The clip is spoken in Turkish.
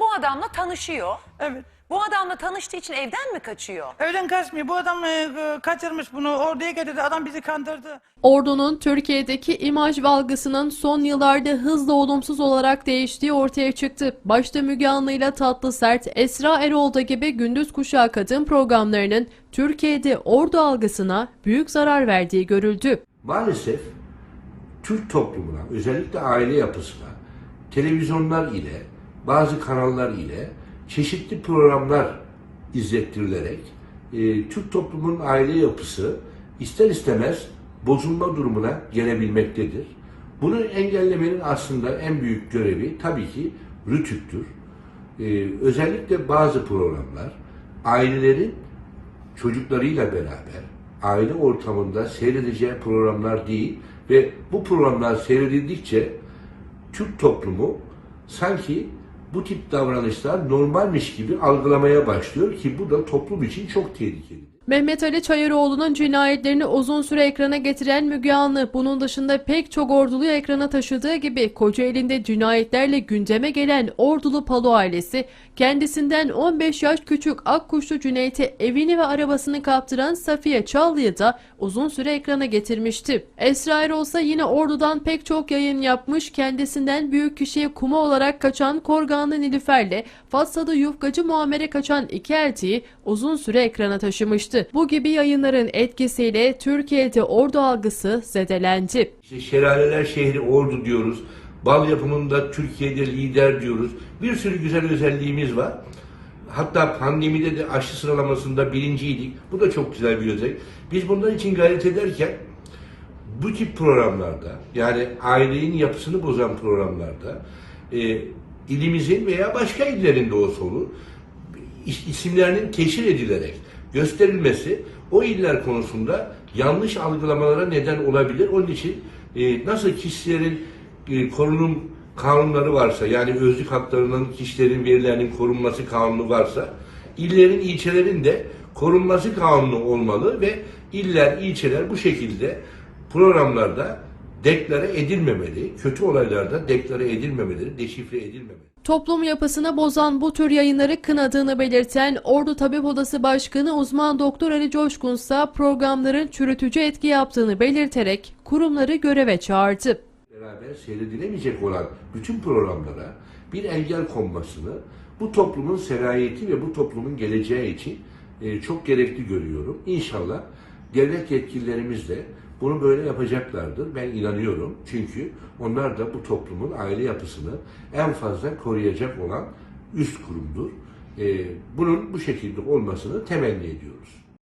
bu adamla tanışıyor. Evet. Bu adamla tanıştığı için evden mi kaçıyor? Evden kaçmıyor. Bu adam e, e, kaçırmış bunu. Orduya getirdi. Adam bizi kandırdı. Ordu'nun Türkiye'deki imaj ve algısının son yıllarda hızla olumsuz olarak değiştiği ortaya çıktı. Başta Müge Anlı ile Tatlı Sert, Esra Erol'da gibi gündüz kuşağı kadın programlarının Türkiye'de Ordu algısına büyük zarar verdiği görüldü. Maalesef Türk toplumuna, özellikle aile yapısına, televizyonlar ile, bazı kanallar ile çeşitli programlar izlettirilerek e, Türk toplumunun aile yapısı ister istemez bozulma durumuna gelebilmektedir. Bunu engellemenin aslında en büyük görevi tabii ki Rütük'tür. E, özellikle bazı programlar ailelerin çocuklarıyla beraber aile ortamında seyredeceği programlar değil ve bu programlar seyredildikçe Türk toplumu sanki bu tip davranışlar normalmiş gibi algılamaya başlıyor ki bu da toplum için çok tehlikeli. Mehmet Ali Çayıroğlu'nun cinayetlerini uzun süre ekrana getiren Müge Anlı, bunun dışında pek çok orduluyu ekrana taşıdığı gibi Kocaeli'nde cinayetlerle gündeme gelen Ordulu Palo ailesi, kendisinden 15 yaş küçük Akkuşlu Cüneyt'e evini ve arabasını kaptıran Safiye Çallı'yı da uzun süre ekrana getirmişti. Esra Erol ise yine Ordu'dan pek çok yayın yapmış, kendisinden büyük kişiye kuma olarak kaçan Korganlı Nilüfer'le Fatsa'da yufkacı muamere kaçan iki eltiyi uzun süre ekrana taşımıştı. Bu gibi yayınların etkisiyle Türkiye'de Ordu algısı zedelendi. İşte şelaleler şehri Ordu diyoruz. Bal yapımında Türkiye'de lider diyoruz. Bir sürü güzel özelliğimiz var. Hatta pandemide de aşı sıralamasında birinciydik. Bu da çok güzel bir özellik. Biz bunlar için gayret ederken bu tip programlarda yani ailenin yapısını bozan programlarda e, ilimizin veya başka illerinde olsa olur is- isimlerinin teşhir edilerek gösterilmesi o iller konusunda yanlış algılamalara neden olabilir. Onun için e, nasıl kişilerin e, korunum kanunları varsa yani özlük haklarının kişilerin verilerinin korunması kanunu varsa illerin ilçelerin de korunması kanunu olmalı ve iller ilçeler bu şekilde programlarda deklare edilmemeli, kötü olaylarda deklare edilmemeleri, deşifre edilmemeli. Toplum yapısını bozan bu tür yayınları kınadığını belirten Ordu Tabip Odası Başkanı uzman doktor Ali Coşkun ise programların çürütücü etki yaptığını belirterek kurumları göreve çağırdı. beraber seyredilemeyecek olan bütün programlara bir engel konmasını bu toplumun serayeti ve bu toplumun geleceği için e, çok gerekli görüyorum. İnşallah devlet yetkililerimiz de bunu böyle yapacaklardır. Ben inanıyorum. Çünkü onlar da bu toplumun aile yapısını en fazla koruyacak olan üst kurumdur. E, bunun bu şekilde olmasını temenni ediyoruz.